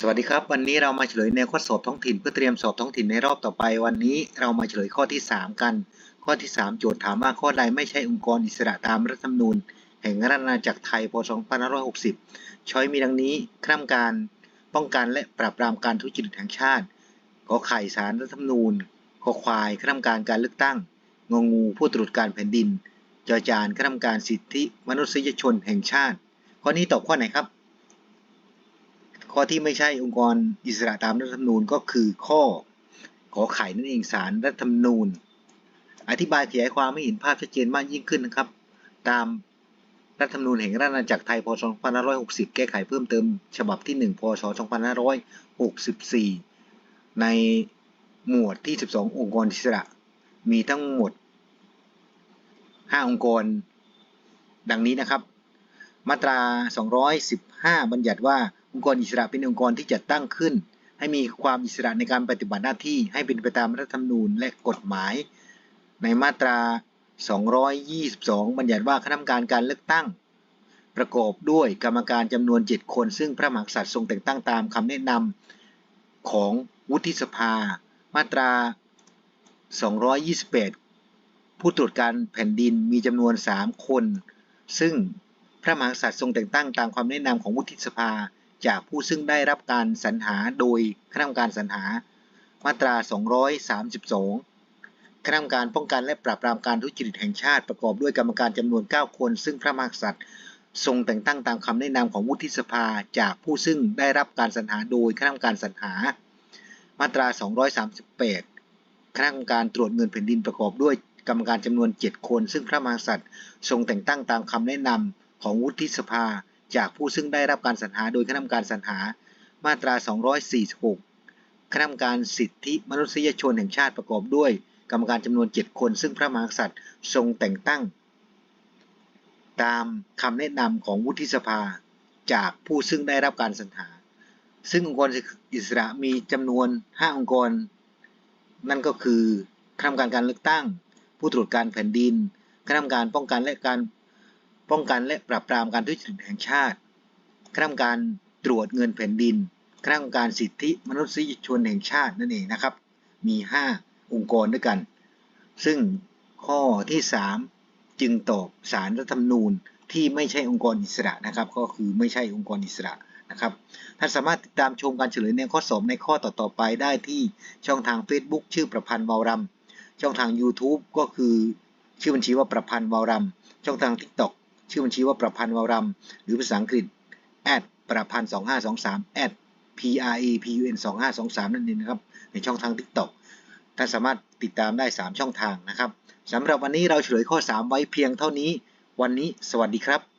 สวัสดีครับ วันนี้เรามาเฉลยแนวข้อสอบท้องถิ่นเพื่อเตรียมสอบท้องถิ่นในรอบต่อไป วันนี้เรามาเฉลยข้อที่ 3 กัน ข้อที่ 3 โจทย์ถามว่าข้อใดไม่ใช่องค์กรอิสระตามรัฐธรรมนูญ แห่งราชอาณาจักรไทยพศ2560 ช้อยมีดังนี้คณะกรรมการป้องกันและปราบปรามการทุจริตแห่งชาติขอไข่สารรัฐธรรมนูญขอควายคณะกรรมการการเลือกตั้งงองูผู้ตรวจการแผ่นดินจอจานคณะกรรมการสิทธิมนุษยชนแห่งชาติ ข้อนี้ตอบข้อไหนครับ ข้อที่ไม่ใช่องค์กรอิสระตามรัฐธรรมนูญก็คือข้อขอไข่นั่นเองสารรัฐธรรมนูญ อธิบายขยายความให้เห็นภาพชัดเจนมากยิ่งขึ้นนะครับ ตามรัฐธรรมนูญแห่งราชอาณาจักรไทยพศ 2560 แก้ไขเพิ่มเติมฉบับที่ 1 พศ 2564 ในหมวดที่ 12 องค์กรอิสระ มีทั้งหมด 5 องค์กร ดังนี้นะครับ มาตรา 215 บัญญัติว่า องค์กรอิสระเป็นองค์กรที่จัดตั้งขึ้น ให้มีความอิสระในการปฏิบัติหน้าที่ให้เป็นไปตามรัฐธรรมนูญและกฎหมาย ในมาตรา 222 บัญญัติว่าคณะกรรมการการเลือกตั้ง ประกอบด้วยกรรมการจำนวน 7 คน ซึ่งพระมหากษัตริย์ทรงแต่งตั้งตามคำแนะนำของวุฒิสภา มาตรา 228 ผู้ตรวจการแผ่นดินมีจำนวน 3 คน ซึ่งพระมหากษัตริย์ทรงแต่งตั้งตามความแนะนำของวุฒิสภา จากผู้ซึ่งได้รับการสรรหาโดยคณะกรรมการสรรหา มาตรา 232 คณะกรรมการป้องกันและปราบปรามการทุจริตแห่งชาติประกอบด้วยกรรมการจำนวน 9 คน ซึ่งพระมหากษัตริย์ทรงแต่งตั้งตามคำแนะนำของวุฒิสภาจากผู้ซึ่งได้รับการสรรหาโดยคณะกรรมการสรรหา มาตรา 238 คณะกรรมการตรวจเงินแผ่นดินประกอบด้วยกรรมการจำนวน 7 คน ซึ่งพระมหากษัตริย์ทรงแต่งตั้งตามคำแนะนำของวุฒิสภา จากผู้ซึ่งได้รับการสรรหาโดยคณะกรรมการสรรหามาตรา 246 คณะกรรมการสิทธิมนุษยชนแห่งชาติประกอบด้วย กรรมการจำนวน 7 คน ซึ่งพระมหากษัตริย์ทรงแต่งตั้ง ตามคำแนะนำของวุฒิสภาจากผู้ซึ่งได้รับการสรรหา ซึ่งองค์กรอิสระมีจำนวน 5 องค์กร นั่นก็คือคณะกรรมการการเลือกตั้ง ผู้ตรวจการแผ่นดิน คณะกรรมการป้องกันและการ ป้องกันและปราบปรามการทุจริตแห่งชาติคณะกรรมการตรวจเงินแผ่นดินคณะกรรมการสิทธิมนุษยชนแห่งชาตินั่นเองนะครับ มี 5 องค์กรด้วยกัน ซึ่งข้อที่ 3 จึงตอบสารรัฐธรรมนูญที่ไม่ใช่องค์กรอิสระนะครับ ก็คือไม่ใช่องค์กรอิสระนะครับ ท่านสามารถติดตามชมการเฉลยในข้อสอบในข้อต่อๆไปได้ที่ช่องทาง Facebook ชื่อประพันธ์วาวรำช่องทาง YouTube ก็คือชื่อบัญชีว่าประพันธ์วาวรำช่องทาง TikTok ชื่อบัญชีว่าประพันธ์วารำหรือภาษาอังกฤษประพันธ์2523 p r a p u n 2523 นั่นเองนะครับ ในช่องทาง TikTok ท่านสามารถติดตามได้ 3 ช่องทางนะครับสำหรับวันนี้เราเฉลยข้อ 3 ไว้เพียงเท่านี้ วันนี้สวัสดีครับ